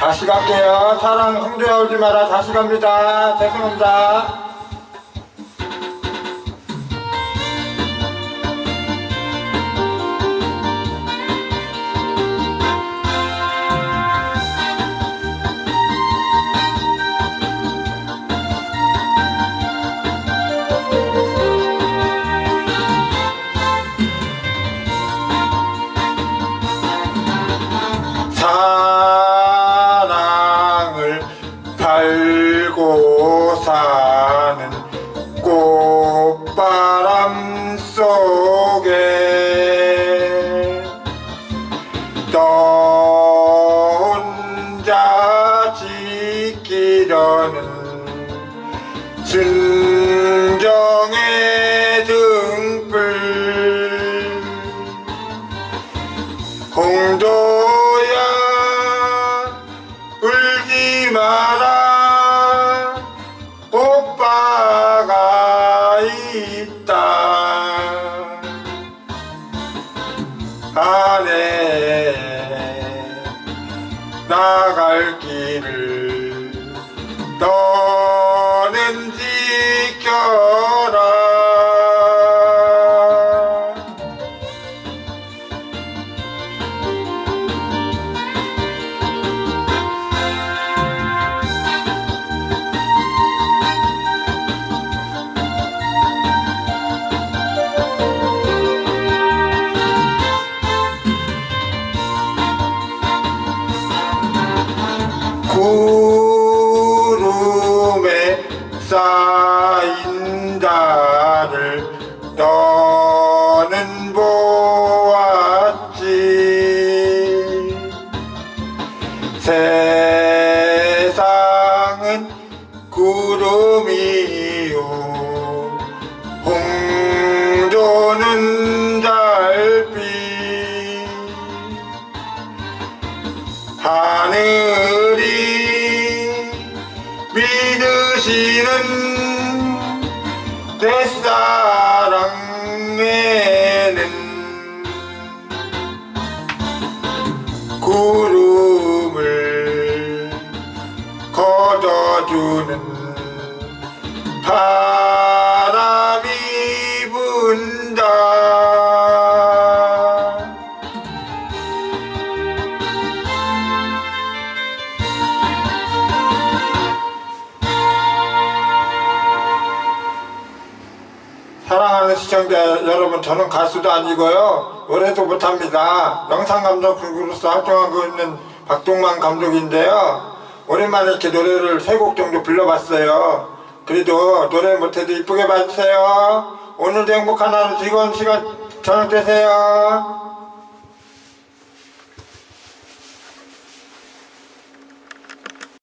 다시 갈게요. 사랑 흥대에 오지 마라. 다시 갑니다. 죄송합니다. 너 혼자 지키려는 순정의 등불. 홍도야 울지 마라 나갈 길을 구름에 쌓인 달을 너는 보았지. 세상은 구름이요. 홍조는 달빛. 하늘 믿으시는 내 사랑에는 구름을 걷어주는 바 사랑하는 시청자 여러분 저는 가수도 아니고요. 노래도 못합니다. 영상감독으로서 활동하고 있는 박동만 감독인데요. 오랜만에 이렇게 노래를 세 곡 정도 불러봤어요. 그래도 노래 못해도 이쁘게 봐주세요. 오늘도 행복한 하루 즐거운 시간 저녁 되세요